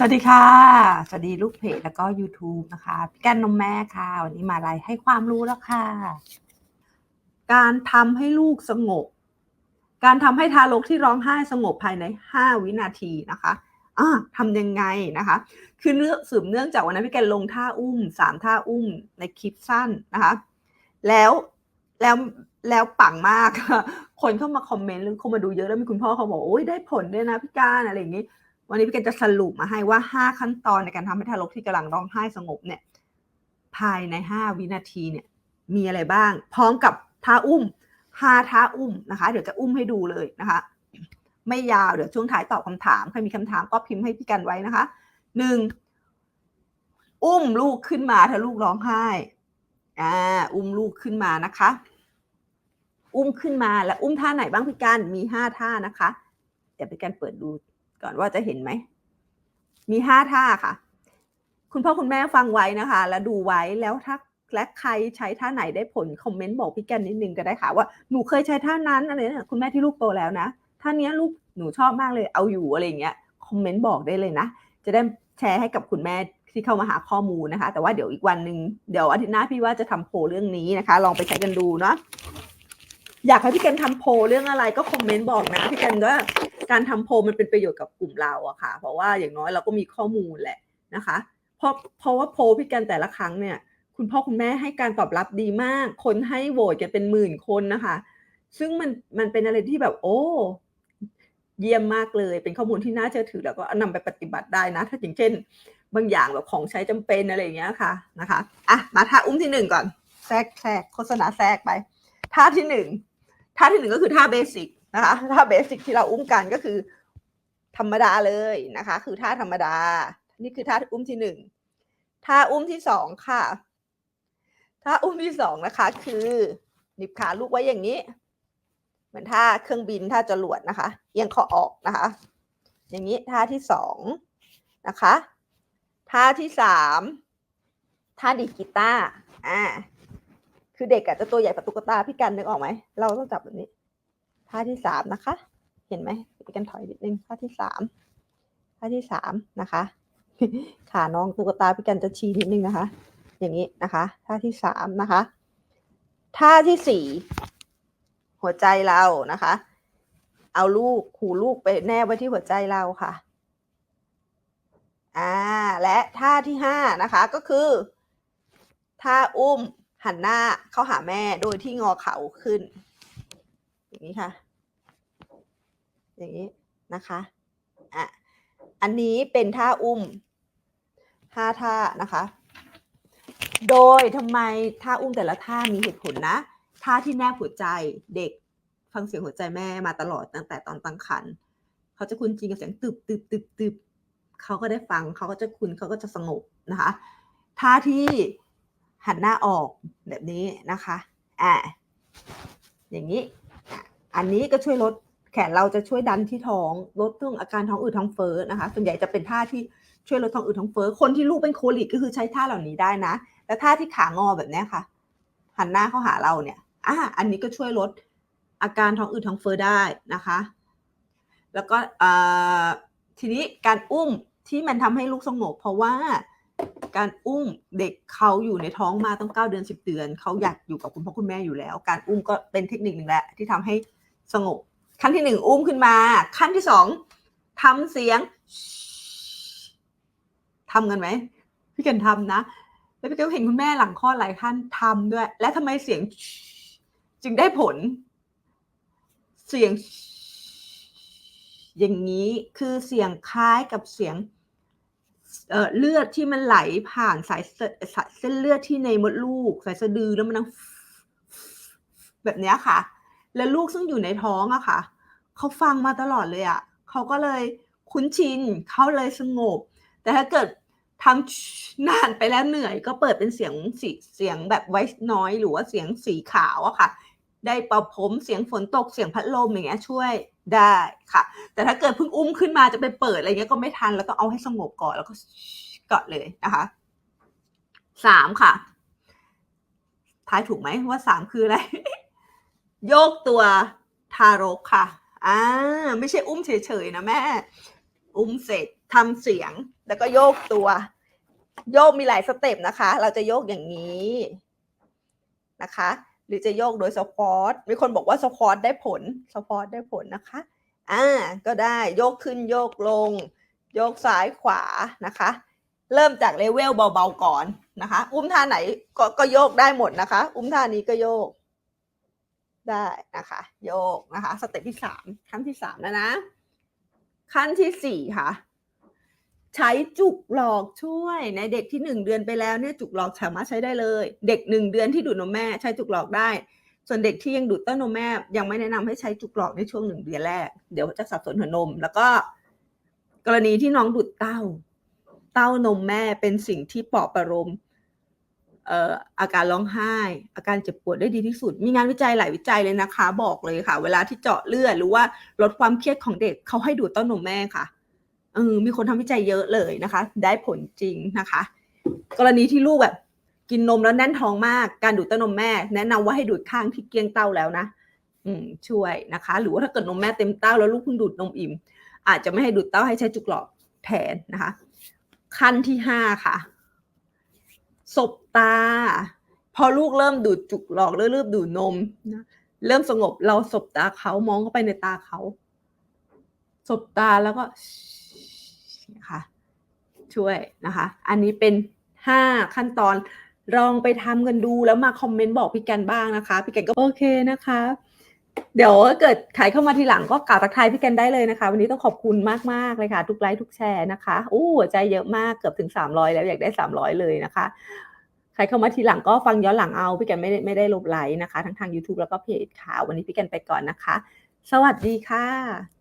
สวัสดีค่ะ สวัสดีลูกเพจแล้วก็ YouTube นะคะพี่แก้นนมแม่ค่ะ วันนี้มาไลฟ์ให้ความรู้แล้วค่ะ การทำให้ลูกสงบ การทำให้ทารกที่ร้องไห้สงบภายใน 5 วินาทีนะคะอ่าทำยังไงนะคะ คือเนื่อสืบเนื่องจากวันนั้นพี่แกนลงท่าอุ้มสามท่าอุ้มในคลิปสั้นนะคะ แล้วแล้วแล้วปังมาก คนเข้ามาคอมเมนต์หรือเข้ามาดูเยอะแล้วมีคุณพ่อเขาบอกโอ้ยได้ผลด้วยนะพี่การอะไรอย่างนี้ วันนี้พี่แกนจะสรุปมาให้ว่า 5 ขั้นตอนในการทำให้ทารกที่กำลังร้องไห้สงบเนี่ยภายใน 5 วินาทีเนี่ยมีอะไรบ้าง พร้อมกับท่าอุ้ม5ท่าอุ้มนะคะ เดี๋ยวจะอุ้มให้ดูเลยนะคะ ไม่ยาวเดี๋ยวช่วงท้ายตอบคำถามใครมีคำถามก็พิมพ์ให้พี่กันไว้นะคะหนึ่งอุ้มลูกขึ้นมาถ้าลูกร้องไห้อ่าอุ้มลูกขึ้นมานะคะ อุ้มขึ้นมาแล้วอุ้มท่าไหนบ้างพี่กันมีห้าท่านะคะ เดี๋ยวพี่กันเปิดดู ก่อนว่าจะเห็นไหม มีห้าท่าค่ะ คุณพ่อคุณแม่ฟังไว้นะคะ แล้วดูไว้แล้วถ้าและใครใช้ท่าไหนได้ผลคอมเมนต์บอกพี่กันนิดนึงก็ได้ค่ะว่าหนูเคยใช้ท่านั้นอะไรเนี่ยคุณแม่ที่ลูกโตแล้วนะท่านี้ลูกหนูชอบมากเลยเอาอยู่อะไรเงี้ยคอมเมนต์บอกได้เลยนะ จะได้แชร์ให้กับคุณแม่ที่เข้ามาหาข้อมูลนะคะ แต่ว่าเดี๋ยวอีกวันหนึ่งเดี๋ยวอาทิตย์หน้าพี่ว่าจะทำโพลเรื่องนี้นะคะ ลองไปใช้กันดูเนาะอยากให้พี่กันทำโพลเรื่องอะไรก็คอมเมนต์บอกนะพี่กันก็ การทำโพลมันเป็นประโยชน์กับกลุ่มเราอะค่ะ เพราะว่าอย่างน้อยเราก็มีข้อมูลแหละนะคะ เพราะเพราะว่าโพลพี่กันแต่ละครั้งเนี่ย คุณพ่อคุณแม่ให้การตอบรับดีมาก คนให้โหวตกันเป็นหมื่นคนนะคะ ซึ่งมันมันเป็นอะไรที่แบบโอ้เยี่ยมมากเลย เป็นข้อมูลที่น่าเชื่อถือแล้วก็นำไปปฏิบัติได้นะ ถ้าอย่างเช่น บางอย่างแบบของใช้จำเป็นอะไรอย่างเงี้ยค่ะนะคะอะมาท่าอุ้มที่หนึ่งก่อนแทรกแทรกโฆษณาแทรกไปท่าที่หนึ่งท่าที่หนึ่งก็คือท่าเบสิก นะคะท่าเบสิกที่เราอุ้มกันก็คือ ธรรมดาเลยนะคะ คือท่าธรรมดา นี่คือท่าอุ้มที่หนึ่งท่าอุ้มที่สองค่ะท่าอุ้มที่สองนะคะ คือหนิบขาลูกไว้อย่างนี้ เหมือนท่าเครื่องบินท่าจรวดนะคะ เอียงคอออกนะคะ อย่างนี้ท่าที่สองนะคะท่าที่สามท่าดีกีตาร์อ่าคือเด็กอาจจะตัวใหญ่กว่าตุ๊กตาพี่กันนึกออกไหม เราต้องจับแบบนี้ ท่าที่สามนะคะ เห็นไหมพี่กันถอยนิดนึงท่าที่สามท่าที่สามนะคะขาน้องตุ๊กตาพี่กันจะชี้นิดนึงนะคะ อย่างนี้นะคะ ท่าที่สามนะคะ ท่าที่สี่หัวใจเรานะคะ เอาลูกหูลูกไปแนบไว้ที่หัวใจเราค่ะอ่าและท่าที่ห้านะคะก็คือท่าอุ้มหันหน้าเข้าหาแม่โดยที่งอเข่าขึ้น อย่างนี้ค่ะ อย่างนี้นะคะอะอันนี้เป็นท่าอุ้มห้าท่านะคะ โดยทำไมท่าอุ้มแต่ละท่ามีเหตุผลนะ ท่าที่แนบหัวใจเด็กฟังเสียงหัวใจแม่มาตลอดตั้งแต่ตอนตั้งครรภ์เขาจะคุ้นจริงกับเสียงตึบตึบตึบตึบเขาก็ได้ฟังเขาก็จะคุ้นเขาก็จะสงบนะคะท่าที่หันหน้าออกแบบนี้นะคะอ่าอย่างนี้ อันนี้ก็ช่วยลดแขนเราจะช่วยดันที่ท้องลดเรื่องอาการท้องอืดท้องเฟ้อนะคะ ส่วนใหญ่จะเป็นท่าที่ช่วยลดท้องอืดท้องเฟ้อคนที่ลูกเป็นโคลิกก็คือใช้ท่าเหล่านี้ได้นะ แล้วท่าที่ขางอแบบนี้ค่ะ หันหน้าเข้าหาเราเนี่ยอ่าอันนี้ก็ช่วยลดอาการท้องอืดท้องเฟ้อได้นะคะ แล้วก็ทีนี้การอุ้มที่มันทำให้ลูกสงบเพราะว่าการอุ้มเด็กเขาอยู่ในท้องมาตั้งเก้าเดือนสิบเดือน เขาอยากอยู่กับคุณพ่อคุณแม่อยู่แล้ว การอุ้มก็เป็นเทคนิคหนึ่งแหละที่ทำให้ สงบ ขั้นที่หนึ่งอุ้มขึ้นมา ขั้นที่สองทำเสียงทำกันไหมพี่กันทำนะ แล้วพี่ก็เห็นคุณแม่หลังคลอดหลายท่านทำด้วย และทำไมเสียง จึงได้ผล เสียง อย่างนี้คือเสียงคล้ายกับเสียงเเลือดที่มันไหลผ่านสายเส้นเลือดที่ในมดลูก สายสะดือแล้วมันดังแบบเนี้ยค่ะ แล้วลูกซึ่งอยู่ในท้องอะค่ะ เขาฟังมาตลอดเลยอะเขาก็เลยคุ้นชินเขาเลยสงบ แต่ถ้าเกิดทำนานไปแล้วเหนื่อย ก็เปิดเป็นเสียงสีเสียงแบบไวส์น้อยหรือว่าเสียงสีขาวอะค่ะ ได้เป่าผมเสียงฝนตกเสียงพัดลมอย่างเงี้ยช่วยได้ค่ะ แต่ถ้าเกิดเพิ่งอุ้มขึ้นมาจะไปเปิดอะไรเงี้ยก็ไม่ทันแล้วต้องเอาให้สงบก่อนแล้วก็ก่อนเลยนะคะสามค่ะทายถูกไหมว่าสามคืออะไร โยกตัวทารกค่ะ อ่า ไม่ใช่อุ้มเฉยๆนะแม่ อุ้มเสร็จทำเสียง แล้วก็โยกตัว โยกมีหลายสเต็ปนะคะ เราจะโยกอย่างนี้นะคะ หรือจะโยกโดยสควอตมีคนบอกว่าสควอตได้ผลสควอตได้ผลนะคะ อ่า ก็ได้โยกขึ้นโยกลง โยกซ้ายขวานะคะ เริ่มจากเลเวลเบาๆก่อนนะคะ อุ้มท่าไหนก็ก็โยกได้หมดนะคะ อุ้มท่านี้ก็โยก ได้นะคะ โยกนะคะสเต็ปที่สามขั้นที่สามแล้วนะ ขั้นที่สี่ค่ะ ใช้จุกหลอกช่วยในเด็กที่หนึ่งเดือนไปแล้วเนี่ยจุกหลอกสามารถใช้ได้เลย เด็กหนึ่งเดือนที่ดูดนมแม่ใช้จุกหลอกได้ ส่วนเด็กที่ยังดูดเต้านมแม่ ยังไม่แนะนำให้ใช้จุกหลอกในช่วงหนึ่งเดือนแรก เดี๋ยวจะสับสนหัวนม แล้วก็ กรณีที่น้องดูดเต้า เต้านมแม่เป็นสิ่งที่ปลอบประโลม อาการร้องไห้ อาการเจ็บปวดได้ดีที่สุด มีงานวิจัยหลายวิจัยเลยนะคะ บอกเลยค่ะ เวลาที่เจาะเลือดหรือว่าลดความเครียดของเด็กเขาให้ดูดเต้านมแม่ค่ะเออมีคนทำวิจัยเยอะเลยนะคะ ได้ผลจริงนะคะ กรณีที่ลูกแบบกินนมแล้วแน่นท้องมาก การดูดเต้านมแม่ แนะนำว่าให้ดูดข้างที่เกียงเต้าแล้วนะ อืมช่วยนะคะ หรือว่าถ้าเกิดนมแม่เต็มเต้าแล้วลูกเพิ่งดูดนมอิ่ม อาจจะไม่ให้ดูดเต้าให้ใช้จุกหลอกแทนนะคะ ขั้นที่ห้าค่ะ สบตา พอลูกเริ่มดูดจุกหลอกเริ่มดูดนมนะเริ่มสงบเราสบตาเขามองเข้าไปในตาเขาสบตาแล้วก็นะคะช่วยนะคะ อันนี้เป็นห้าขั้นตอนลองไปทำกันดูแล้วมาคอมเมนต์บอกพี่แกนบ้างนะคะ พี่แกนก็โอเคนะคะ เดี๋ยวถ้าเกิดขายเข้ามาทีหลังก็กล่าวทักทายพี่แกนได้เลยนะคะ วันนี้ต้องขอบคุณมากๆเลยค่ะ ทุกไลค์ทุกแชร์นะคะอู้หัวใจเยอะมากเกือบถึง 300 แล้วอยากได้ 300 เลยนะคะใครเข้ามาทีหลังก็ฟังย้อนหลังเอาพี่แกนไม่ได้ไม่ได้ลบไลค์นะคะ ทั้งทาง YouTube แล้วก็เพจค่ะ วันนี้พี่แกนไปก่อนนะคะ สวัสดีค่ะ